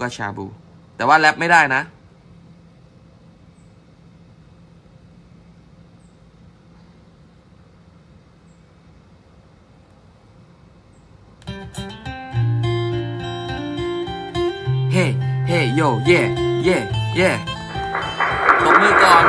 ก็ชาบู แต่ว่าแรปไม่ได้นะ เฮ้เฮ้โยเย่เย่เย่ตบมือก่อน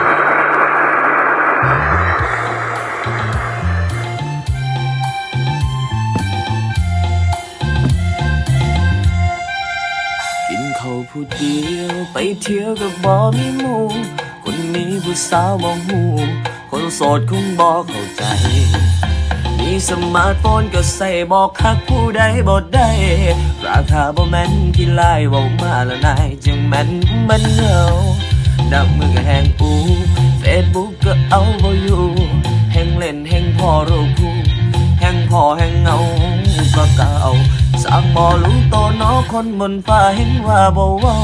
ผู้เดียวไปเที่ยวกับบอมีมูคนนี้ผู้สาวมองหู คนโสดคงบอกเข้าใจ มีสมาร์ทโฟนก็ใส่บอกคักผู้ใดบอดได้ ราคาบ่แม่นที่ไล่เว้ามาละนายจึงแม่นมันเหงาดับมือก็แหงอู สร้างบ่รู้โตวนอคนบนฟ้าเห็นว่าบ่เว้า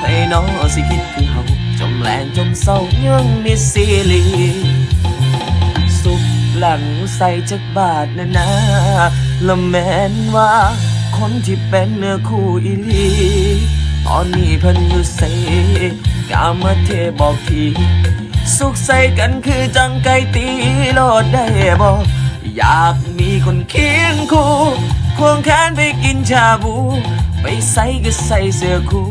ให้น้อสิคิดคือเฮาจมแรงจมเศร้ายังมีซีรีสุขหลังใส่จักบาทนะนะละแม่นว่า คนที่เป็นเนื้อคู่อีลีตอนนี้เพิ่นอยู่เซกามาเทบอกทีสุขใส่กันคือจังไก่ตีโลดได้บอกอยากมีคนเคียงคู่ ควงแขนไปกินชาบู ไปใส่ก็ใส่เสื้อคู่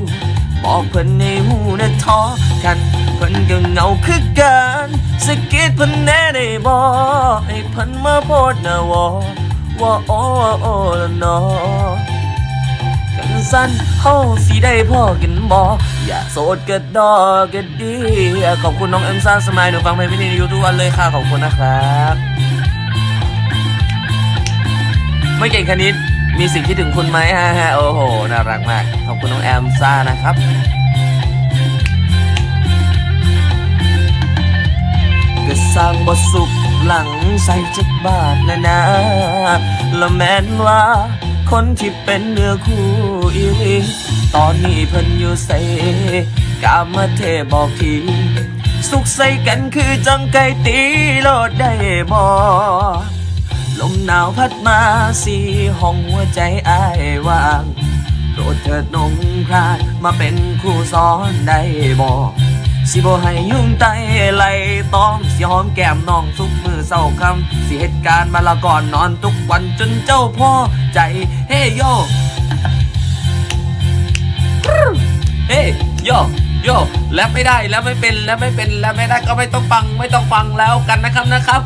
บอกเพิ่นในหูนะท้อกัน เพิ่นก็เงาคือกันสะกิดเพิ่นแน่ได้บอกให้เพิ่นมาโพดนะวอว่าโอ้ว่าโอ้ละนอกันสั้นเฮาสิได้พ่อกันบ่อย่าโสดก็ดอกก็ดี ขอบคุณน้องเอ็มซ่าสมัยหนูฟังเพลงพี่นี่ในยูทุกวันเลยค่ะ ขอบคุณนะครับ ไม่เก่งคณิตมีสิ่งคิดถึงคุณไหมฮะฮะโอ้โห น่ารักมาก ขอบคุณน้องแอมซ่านะครับก็สร้างบทสุขหลังใส่จักบาทนะนะและแม้นว่าคนที่เป็นเนื้อคู่อีหลีตอนนี้เพิ่นอยู่ใส่กามเทบอกที สุขใส่กันคือจังไก่ตีโลดได้บอ ลมหนาวพัดมาสีห้องหัวใจอ้ายวางโปรดเถิดนงพรานมาเป็นคู่สอนได้บอสิบ่ให้ยุ่งไตไหลต้องสิหอมแก้มน้องทุกมือเศร้าคำสิเหตุการณ์มาละก่อนนอนทุกวันจนเจ้าพ่อใจ เฮ้โยเฮ้โยโยแล้วไม่ได้แล้วไม่เป็นแล้วไม่เป็นแล้วไม่ได้ก็ไม่ต้องฟังไม่ต้องฟังแล้วกันนะครับนะครับ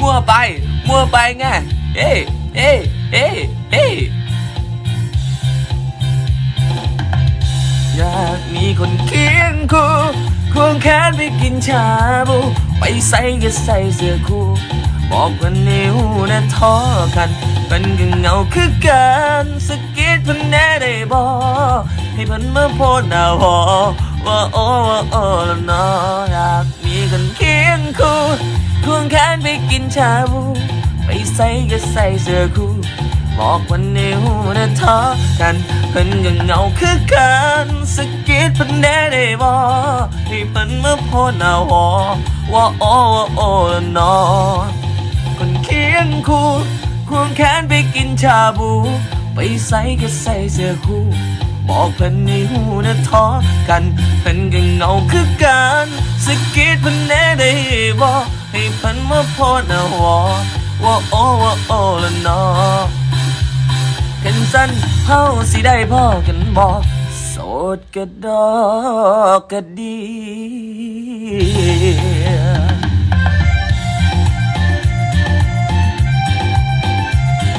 มั่วไป มั่วไปไง เอ้เอ้เอ้เอ้อยากมีคนเคียงคู่ควงแขนไปกินชาบู ไปใส่ก็ใส่เสื้อคู่ บอกว่านิ้วนะท้อกัน เป็นก็เงาคือกันสกิดพันแน่ได้บอกให้พันมาโพดหน้าหอว่าโอ้ว่าโอ้และนออยากมีคนเคียงคู่ ควงแขนไปกินชาบู ไปใส่ก็ใส่เสื้อคู่บอกว่านิ้วนะท้อกันเพิ่นก็เงาคือกันสะกิดเพิ่นแน่ได้บ่ให้เพิ่นมาพดหน้าหอว่าโอ้ว่าโอ้ละนอคนเคียงคู่ควงแขนไปกินชาบู ไปใส่ก็ใส่เสื้อคู่บอกเพิ่นในหูนะท้อกันเพิ่นก็เงาคือกันสะกิดเพิ่นแน่ได้บ่ ให้พิ่นมาพดหน้าหอว่าโอว่าโอละนอกันสั้นเฮาสิได้พ่อกันบอกโสดกระดอกกระดี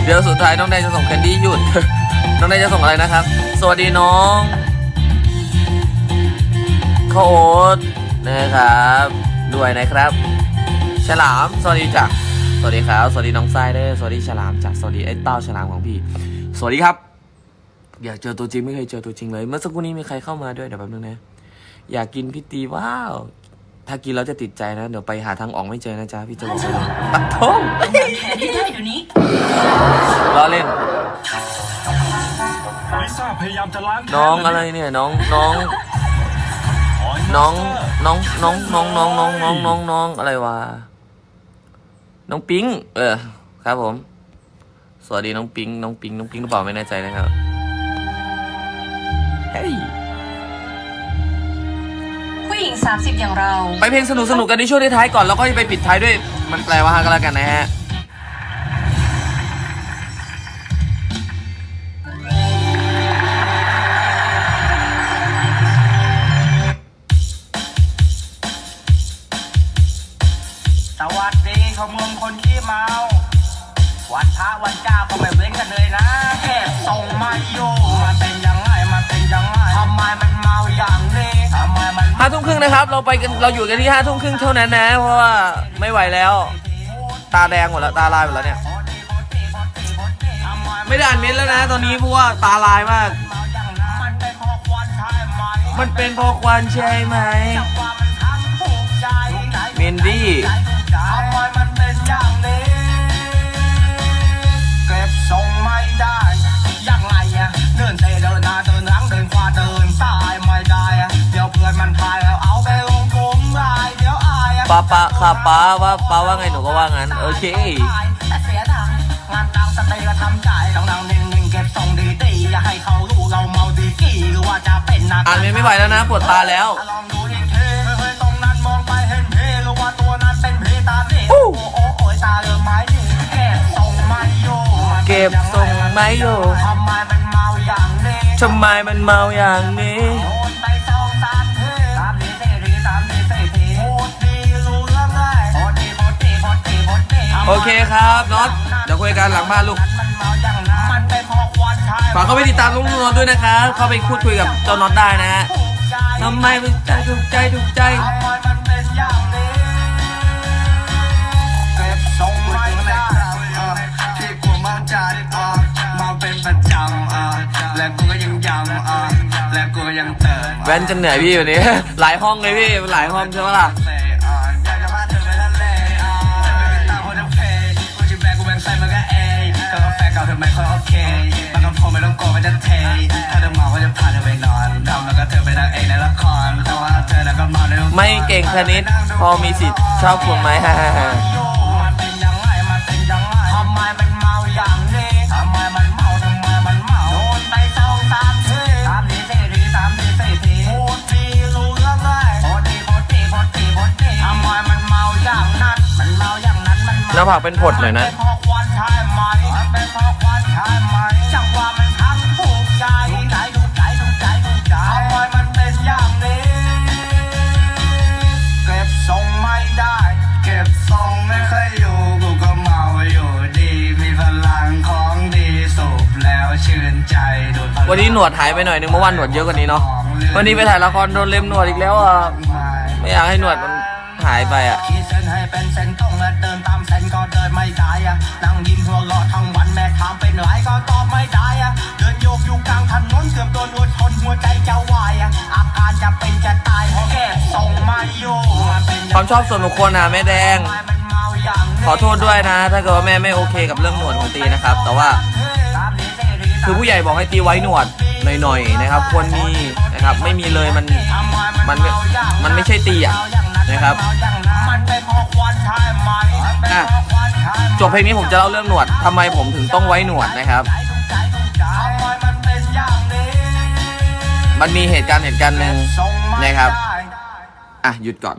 เดี๋ยวสุดท้ายน้องแดงจะส่งแคนดี้หยุด น้องแดงจะส่งอะไรนะครับ สวัสดีน้องข้าวโอ๊ตนะครับ ด้วยนะครับ ฉลาม สวัสดีจ้ะสวัสดีครับ สวัสดีน้องทรายเด้อสวัสดีฉลามจ้ะสวัสดีไอ้เต้าฉลามของพี่ สวัสดีครับ อยากเจอตัวจริงไม่เคยเจอตัวจริงเลย เมื่อสักครู่นี้มีใครเข้ามาด้วยเดี๋ยวแป๊บนึงนะ อยากกินพี่ตีว้าว ถ้ากินแล้วจะติดใจนะ เดี๋ยวไปหาทางออกไม่เจอนะจ๊ะพี่จะบอกเลยปัดทงแขนที่ได้เดี๋ยวนี้ล้อเล่น ลิซ่าพยายามจะล้างแค้น้องอะไรเนี่ยน้องน้องขให้น้องมาสเตร์น้องน้องน้องน้องน้องน้องน้องน้องอะไรวะ น้องปิ๊ง เออ ครับผม สวัสดีน้องปิ๊ง น้องปิ๊ง น้องปิ๊งหรือเปล่าไม่แน่ใจนะครับ เฮ้ย ผู้หญิง 30 อย่างเรา ไปเพลงสนุกสนุกกันในช่วงท้ายก่อนแล้วก็ไปปิดท้ายด้วย มันแปลว่าฮักแล้วกันนะฮะ วันพระวันเจ้าก็ไม่เว้นกันเลยนะแค่ส่งมาอยู่มันเป็นยังไงมันเป็นยังไงทำไมมันเมาอย่างนี้ทำไมมันห้าทุ่มครึ่งนะครับ เราไปกันเราอยู่กันที่ห้าทุ่มครึ่งเท่านั้นนะ เพราะว่าไม่ไหวแล้ว ตาแดงหมดแล้วตาลายหมดแล้วเนี่ย ไม่ได้อ่านเม้นต์แล้วนะ ตอนนี้เพราะว่าตาลายมากเมาอย่างนั้นมันเป็นเพราะควันใช่ไหมมันเป็นเพราะควันใช่ไหมจังหวะมันทั้งถูกใจเมนดี้ทำไมมันเป็นอย่างนี้ ป้าป้าค่ะป้าว่าป้าว่าไงหนูก็ว่างั้น โอเค แต่เสียดายงานตังสเตย์ก็ทำใจต้องนั่งนิ่งๆเก็บทรงดีๆอย่าให้เขารู้เราเมาดีกี่หรือว่าจะเป็นนักอ่านเม้นต์ไม่ไหวแล้วนะปวดตาแล้วลองดูอีกทีเฮ้ยตรงนั้นมองไปเห็นเพหรือว่าตัวนั้นเป็นเพตาเน่โอ้โหโอ้โหตาเริ่มไม้ดิเก็บทรงไม่อยู่เก็บทรงไม่อยู่ทำไมมันเมาอย่างนี้ทำไมมันเมาอย่างนี้ โอเคครับน็อตเดี๋ยวคุยกันหลังบ้านลูกมันเมาอย่างนั้นมันเป็นเพราะควันใช่ฝากเข้าไปติดตามน้องนนท์ด้วยนะครับ เข้าไปพูดคุยกับเจ้าน็อตได้นะฮะถูกใจทำไมมันใจถูกใจถูกใจทำไมมันเป็นอย่างนี้เก็บทรงไม่ได้เออที่กลัวเมาจัดเออเมาเป็นประจำเออและกูก็ยังยำเออและกูก็ยังเติมแว่นจะเหนื่อยพี่วันนี้ หลายห้องเลยพี่ หลายห้องใช่ไหมล่ะาแฟเก่าเธอไม่ค่อยโอเคมันก็พอไม่ต้องกลัวมันจะเท ถ้าเธอเมาก็จะพาเธอไปนอนทำแล้วก็เธอไปนางเอกในละครแต่ว่าเธอน่ะก็เมาในละครไม่เก่งคณิตพอมีสิทธิ์ชอบผมไหมฮ่าฮ่าฮ่ามันเป็นยังไงมันเป็นยังไงทำไมมันเมาอย่างนี้ทำไมมันเมาทำไมมันเมาโดนไปสองสามทีสามทีสี่ทีสามทีสี่ทีโคตรดีรู้เรื่องเลยโคตรดีโคตรดีโคตรดีโคตรดีทำไมมันเมาอย่างนั้นมันเมาอย่างนั้นมันเมา หน้าผากเป็นผดหน่อยนะมัเป็นเพร วันนี้หนวดหายไปหน่อยนึงเมื่อวานหนวดเยอะกว่านี้เนาะวันนี้ไปถ่ายละครโดนเล็มหนวดอีกแล้วอะไม่อยากให้หนวดมันหายไปอะขีดเส้นให้เป็นเส้นตรงและเดินตามเส้นก็เดินไม่ได้อะนั่งยิ้มหัวเราะทั้งวันแม่ถามเป็นไรก็ตอบไม่ได้อะเดินโยกอยู่กลางถนนเกือบโดนรถชนหัวใจจะวายอะอาการจะเป็นจะตายเพราะแค่ส่งมาอยู่มันเป็นความชอบส่วนบุคคลนะแม่แดงมันเมาอย่างนี้ขอโทษด้วยนะ ถ้าเกิดว่าแม่ไม่โอเคกับเรื่องหนวดของตีนะครับ แต่ว่า คือผู้ใหญ่บอกให้ตีไว้หนวดหน่อยๆนะครับ ควรมีนะครับ ไม่มีเลยมันมันมันไม่ใช่ตีอะนะครับจบเพลงนี้ผมจะเล่าเรื่องหนวดทำไมผมถึงต้องไว้หนวดนะครับมันมีเหตุการณ์เหตุการณ์หนึ่งนะครับ อะ หยุดก่อน